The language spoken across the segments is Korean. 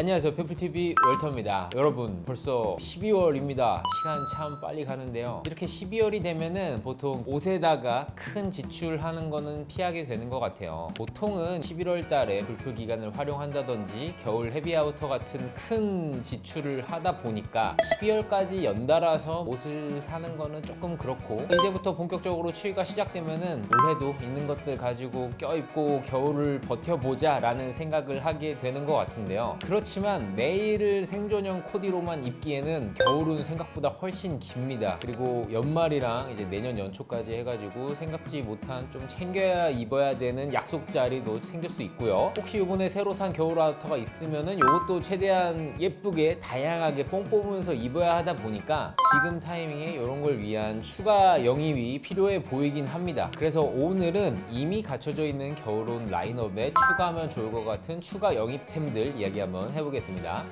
안녕하세요. 페프TV 월터입니다. 여러분 벌써 12월입니다. 시간 참 빨리 가는데요. 이렇게 12월이 되면은 보통 옷에다가 큰 지출하는 거는 피하게 되는 것 같아요. 보통은 11월 달에 불풀 기간을 활용한다든지 겨울 헤비아우터 같은 큰 지출을 하다 보니까 12월까지 연달아서 옷을 사는 거는 조금 그렇고 이제부터 본격적으로 추위가 시작되면은 올해도 있는 것들 가지고 껴입고 겨울을 버텨보자 라는 생각을 하게 되는 것 같은데요. 그렇지 만 내일을 생존형 코디로만 입기에는 겨울은 생각보다 훨씬 깁니다. 그리고 연말이랑 이제 내년 연초까지 해가지고 생각지 못한 좀 챙겨야 입어야 되는 약속 자리도 생길 수 있고요. 혹시 이번에 새로 산 겨울 아우터가 있으면은 이것도 최대한 예쁘게 다양하게 뽕 뽑으면서 입어야 하다 보니까 지금 타이밍에 이런 걸 위한 추가 영입이 필요해 보이긴 합니다. 그래서 오늘은 이미 갖춰져 있는 겨울옷 라인업에 추가하면 좋을 것 같은 추가 영입템들 이야기 한번 해 보겠습니다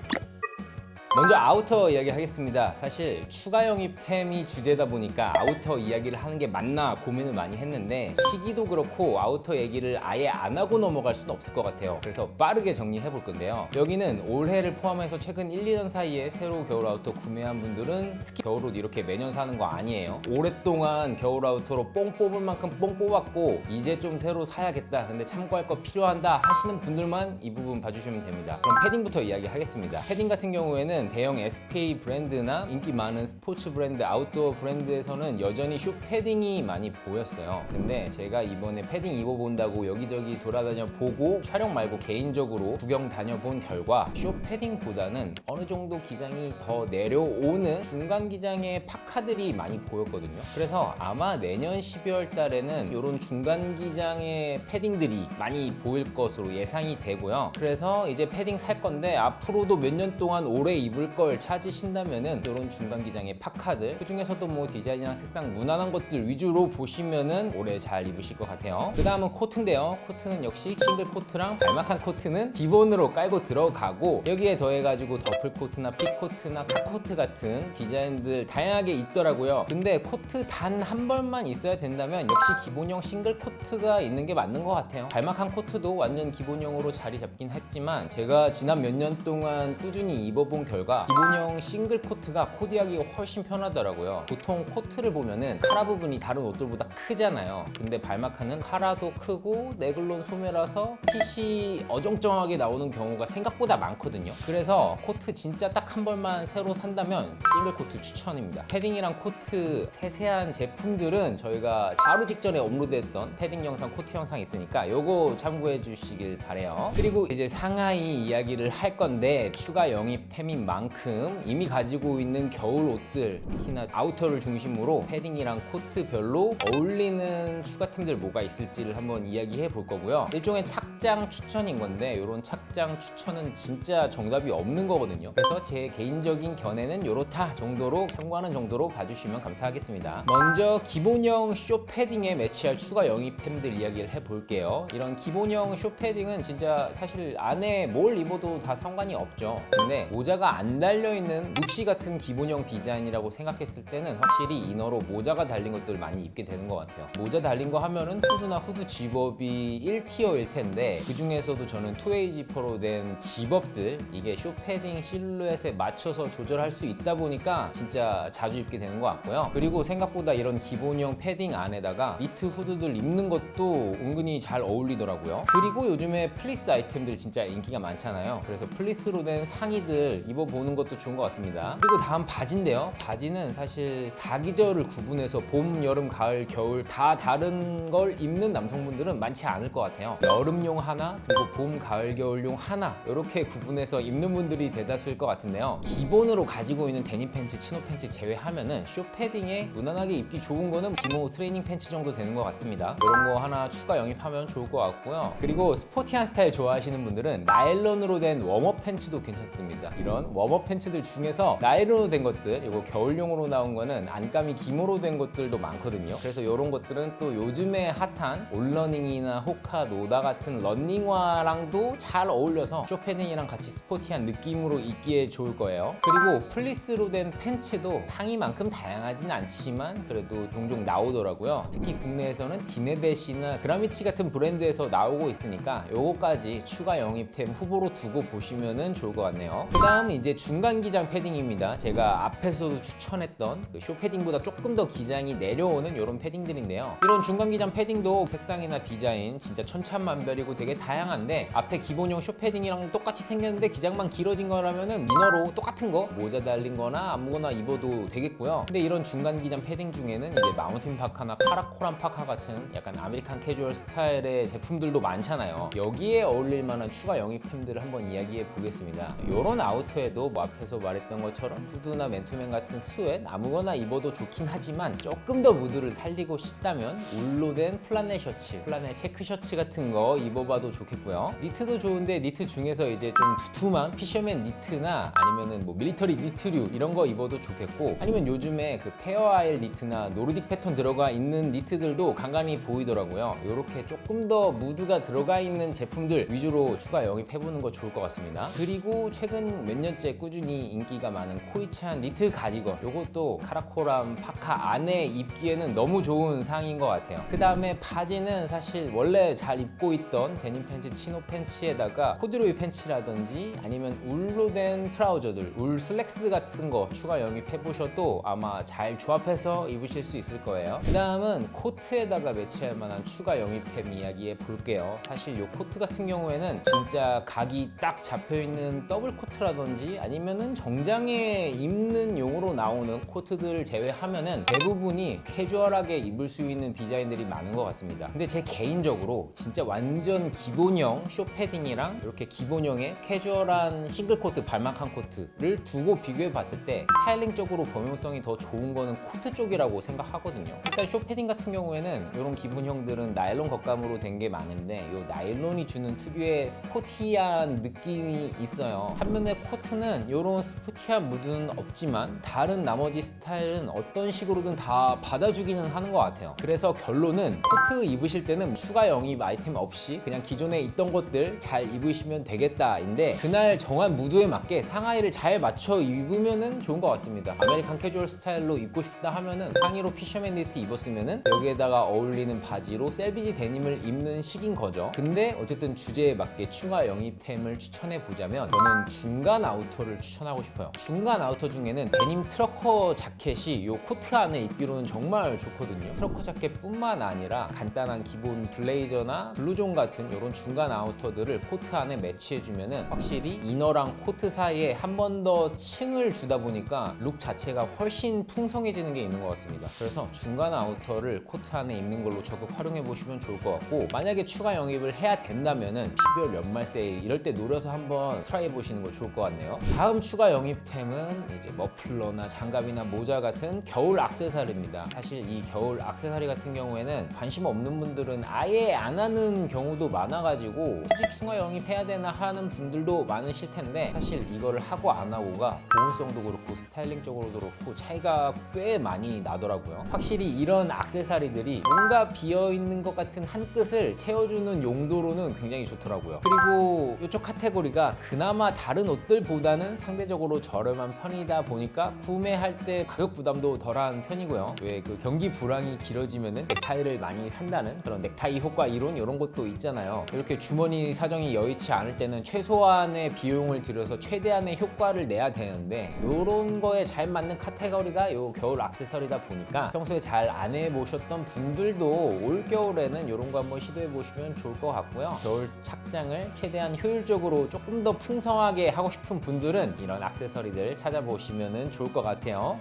먼저 아우터 이야기 하겠습니다. 사실 추가 영입템이 주제다 보니까 아우터 이야기를 하는 게 맞나 고민을 많이 했는데 시기도 그렇고 아우터 얘기를 아예 안 하고 넘어갈 수는 없을 것 같아요. 그래서 빠르게 정리해 볼 건데요. 여기는 올해를 포함해서 최근 1, 2년 사이에 새로 겨울 아우터 구매한 분들은 스키 겨울옷 이렇게 매년 사는 거 아니에요. 오랫동안 겨울 아우터로 뽕 뽑을 만큼 뽕 뽑았고 이제 좀 새로 사야겠다. 근데 참고할 거 필요한다 하시는 분들만 이 부분 봐주시면 됩니다. 그럼 패딩부터 이야기하겠습니다. 패딩 같은 경우에는 대형 SPA 브랜드나 인기 많은 스포츠 브랜드, 아웃도어 브랜드에서는 여전히 쇼 패딩이 많이 보였어요. 근데 제가 이번에 패딩 입어본다고 여기저기 돌아다녀 보고 촬영 말고 개인적으로 구경 다녀본 결과 쇼 패딩보다는 어느 정도 기장이 더 내려오는 중간 기장의 파카들이 많이 보였거든요. 그래서 아마 내년 12월 달에는 이런 중간 기장의 패딩들이 많이 보일 것으로 예상이 되고요. 그래서 이제 패딩 살 건데 앞으로도 몇 년 동안 오래 입을 걸 찾으신다면은 이런 중간 기장의 파카들 그 중에서도 뭐 디자인이랑 색상 무난한 것들 위주로 보시면은 오래 잘 입으실 것 같아요. 그 다음은 코트인데요. 코트는 역시 싱글 코트랑 발막한 코트는 기본으로 깔고 들어가고 여기에 더해가지고 더플 코트나 핏 코트나 카코트 같은 디자인들 다양하게 있더라고요. 근데 코트 단 한 벌만 있어야 된다면 역시 기본형 싱글 코트가 있는 게 맞는 것 같아요. 발막한 코트도 완전 기본형으로 자리 잡긴 했지만 제가 지난 몇 년 동안 꾸준히 입어본 결과 기본형 싱글 코트가 코디하기가 훨씬 편하더라고요. 보통 코트를 보면은 카라 부분이 다른 옷들보다 크잖아요. 근데 발막하는 카라도 크고 네글론 소매라서 핏이 어정쩡하게 나오는 경우가 생각보다 많거든요. 그래서 코트 진짜 딱 한 벌만 새로 산다면 싱글 코트 추천입니다. 패딩이랑 코트 세세한 제품들은 저희가 바로 직전에 업로드했던 패딩 영상, 코트 영상 있으니까 요거 참고해 주시길 바래요. 그리고 이제 상하이 이야기를 할 건데 추가 영입템인 만큼 이미 가지고 있는 겨울 옷들 특히나 아우터를 중심으로 패딩이랑 코트별로 어울리는 추가템들 뭐가 있을지를 한번 이야기해 볼 거고요. 일종의 착장 추천인 건데 이런 착장 추천은 진짜 정답이 없는 거거든요. 그래서 제 개인적인 견해는 요렇다 정도로 참고하는 정도로 봐주시면 감사하겠습니다. 먼저 기본형 쇼 패딩에 매치할 추가 영입템들 이야기를 해볼게요. 이런 기본형 쇼 패딩은 진짜 사실 안에 뭘 입어도 다 상관이 없죠. 근데 모자가 안 달려있는 묵시 같은 기본형 디자인이라고 생각했을 때는 확실히 이너로 모자가 달린 것들을 많이 입게 되는 것 같아요. 모자 달린 거 하면은 후드나 후드 집업이 1티어일 텐데 그 중에서도 저는 투웨이 지퍼로 된 집업들 이게 쇼 패딩 실루엣에 맞춰서 조절할 수 있다 보니까 진짜 자주 입게 되는 것 같고요. 그리고 생각보다 이런 기본형 패딩 안에다가 니트 후드들 입는 것도 은근히 잘 어울리더라고요. 그리고 요즘에 플리스 아이템들 진짜 인기가 많잖아요. 그래서 플리스로 된 상의들 입어 보는 것도 좋은 것 같습니다. 그리고 다음 바지인데요. 바지는 사실 사계절을 구분해서 봄, 여름, 가을, 겨울 다 다른 걸 입는 남성분들은 많지 않을 것 같아요. 여름용 하나, 그리고 봄, 가을, 겨울용 하나 이렇게 구분해서 입는 분들이 대다수일 것 같은데요. 기본으로 가지고 있는 데님 팬츠, 치노 팬츠 제외하면은 쇼 패딩에 무난하게 입기 좋은 거는 기모 트레이닝 팬츠 정도 되는 것 같습니다. 이런 거 하나 추가 영입하면 좋을 것 같고요. 그리고 스포티한 스타일 좋아하시는 분들은 나일론으로 된 웜업 팬츠도 괜찮습니다. 이런 웜업 팬츠들 중에서 나일론으로 된 것들 이거 겨울용으로 나온 거는 안감이 기모로 된 것들도 많거든요. 그래서 이런 것들은 또 요즘에 핫한 올러닝이나 호카, 노다 같은 런닝화랑도 잘 어울려서 쇼패딩이랑 같이 스포티한 느낌으로 입기에 좋을 거예요. 그리고 플리스로 된 팬츠도 상의만큼 다양하진 않지만 그래도 종종 나오더라고요. 특히 국내에서는 디네벳이나 그라미치 같은 브랜드에서 나오고 있으니까 요거까지 추가 영입템 후보로 두고 보시면 좋을 것 같네요. 그 다음 이제 중간 기장 패딩입니다. 제가 앞에서도 추천했던 그 쇼 패딩보다 조금 더 기장이 내려오는 이런 패딩들인데요. 이런 중간 기장 패딩도 색상이나 디자인 진짜 천차만별이고 되게 다양한데 앞에 기본형 쇼 패딩이랑 똑같이 생겼는데 기장만 길어진 거라면은 미너로 똑같은 거 모자 달린 거나 아무거나 입어도 되겠고요. 근데 이런 중간 기장 패딩 중에는 이제 마운틴 파카나 카라코란 파카 같은 약간 아메리칸 캐주얼 스타일의 제품들도 많잖아요. 여기에 어울릴 만한 추가 영입템들을 한번 이야기해 보겠습니다. 이런 아우터에 도 뭐 앞에서 말했던 것처럼 후드나 맨투맨 같은 스웨트 아무거나 입어도 좋긴 하지만 조금 더 무드를 살리고 싶다면 울로 된 플라넬 셔츠 플라넬 체크 셔츠 같은 거 입어봐도 좋겠고요. 니트도 좋은데 니트 중에서 이제 좀 두툼한 피셔맨 니트나 아니면은 뭐 밀리터리 니트류 이런 거 입어도 좋겠고 아니면 요즘에 그 페어아일 니트나 노르딕 패턴 들어가 있는 니트들도 간간히 보이더라고요. 이렇게 조금 더 무드가 들어가 있는 제품들 위주로 추가 영입해보는 거 좋을 것 같습니다. 그리고 최근 몇 년째 꾸준히 인기가 많은 코이치한 니트 가디건 이것도 카라코람 파카 안에 입기에는 너무 좋은 상인 것 같아요 그 다음에 바지는 사실 원래 잘 입고 있던 데님 팬츠, 치노 팬츠에다가 코듀로이 팬츠라든지 아니면 울로 된 트라우저들, 울 슬랙스 같은 거 추가 영입해 보셔도 아마 잘 조합해서 입으실 수 있을 거예요. 그 다음은 코트에다가 매치할 만한 추가 영입템 이야기해 볼게요. 사실 이 코트 같은 경우에는 진짜 각이 딱 잡혀 있는 더블 코트라든지 아니면은 정장에 입는 용으로 나오는 코트들 제외하면은 대부분이 캐주얼하게 입을 수 있는 디자인들이 많은 것 같습니다. 근데 제 개인적으로 진짜 완전 기본형 쇼패딩이랑 이렇게 기본형의 캐주얼한 싱글 코트 발막한 코트를 두고 비교해 봤을 때 스타일링적으로 범용성이 더 좋은 거는 코트 쪽이라고 생각하거든요. 일단 쇼패딩 같은 경우에는 이런 기본형들은 나일론 겉감으로 된 게 많은데 이 나일론이 주는 특유의 스포티한 느낌이 있어요. 반면에 코트는 이런 스포티한 무드는 없지만 다른 나머지 스타일은 어떤 식으로든 다 받아주기는 하는 것 같아요. 그래서 결론은 코트 입으실 때는 추가 영입 아이템 없이 그냥 기존에 있던 것들 잘 입으시면 되겠다인데 그날 정한 무드에 맞게 상하이를 잘 맞춰 입으면은 좋은 것 같습니다. 아메리칸 캐주얼 스타일로 입고 싶다 하면은 상의로 피셔맨 니트 입었으면은 여기에다가 어울리는 바지로 셀비지 데님을 입는 식인 거죠. 근데 어쨌든 주제에 맞게 추가 영입템을 추천해 보자면 저는 중간 아 우터를 추천하고 싶어요. 중간 아우터 중에는 데님 트러커 자켓이 이 코트 안에 입기로는 정말 좋거든요. 트러커 자켓뿐만 아니라 간단한 기본 블레이저나 블루존 같은 이런 중간 아우터들을 코트 안에 매치해주면 은 확실히 이너랑 코트 사이에 한 번 더 층을 주다 보니까 룩 자체가 훨씬 풍성해지는 게 있는 것 같습니다. 그래서 중간 아우터를 코트 안에 입는 걸로 적극 활용해 보시면 좋을 것 같고 만약에 추가 영입을 해야 된다면은 12월 연말 세일 이럴 때 노려서 한번 트라이 해 보시는 거 좋을 것 같네요. 다음 추가 영입템은 이제 머플러나 장갑이나 모자 같은 겨울 악세사리입니다. 사실 이 겨울 악세사리 같은 경우에는 관심 없는 분들은 아예 안 하는 경우도 많아가지고 굳이 추가 영입해야 되나 하는 분들도 많으실 텐데 사실 이거를 하고 안 하고가 보온성도 그렇고 스타일링적으로도 그렇고 차이가 꽤 많이 나더라고요. 확실히 이런 악세사리들이 뭔가 비어 있는 것 같은 한 끝을 채워주는 용도로는 굉장히 좋더라고요. 그리고 이쪽 카테고리가 그나마 다른 옷들보다 는 상대적으로 저렴한 편이다 보니까 구매할 때 가격 부담도 덜한 편이고요. 왜 그 경기 불황이 길어지면은 넥타이를 많이 산다는 그런 넥타이 효과 이론 이런 것도 있잖아요. 이렇게 주머니 사정이 여의치 않을 때는 최소한의 비용을 들여서 최대한의 효과를 내야 되는데 이런 거에 잘 맞는 카테고리가 요 겨울 악세서리다 보니까 평소에 잘 안 해보셨던 분들도 올 겨울에는 이런 거 한번 시도해 보시면 좋을 것 같고요. 겨울 착장을 최대한 효율적으로 조금 더 풍성하게 하고 싶은 분들은 이런 악세서리들 찾아보시면 좋을 것 같아요.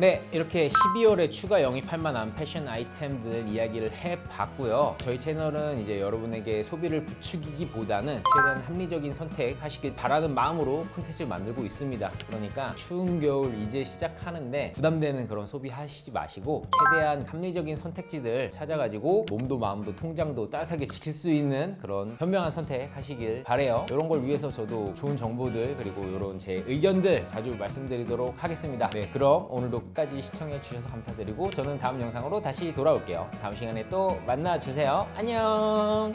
네, 이렇게 12월에 추가 영입할 만한 패션 아이템들 이야기를 해봤고요. 저희 채널은 이제 여러분에게 소비를 부추기기보다는 최대한 합리적인 선택하시길 바라는 마음으로 콘텐츠를 만들고 있습니다. 그러니까 추운 겨울 이제 시작하는데 부담되는 그런 소비하시지 마시고 최대한 합리적인 선택지들 찾아가지고 몸도 마음도 통장도 따뜻하게 지킬 수 있는 그런 현명한 선택하시길 바래요. 이런 걸 위해서 저도 좋은 정보들 그리고 이런 제 의견들 자주 말씀드리도록 하겠습니다. 네, 그럼 오늘도 끝까지 시청해 주셔서 감사드리고 저는 다음 영상으로 다시 돌아올게요. 다음 시간에 또 만나 주세요. 안녕.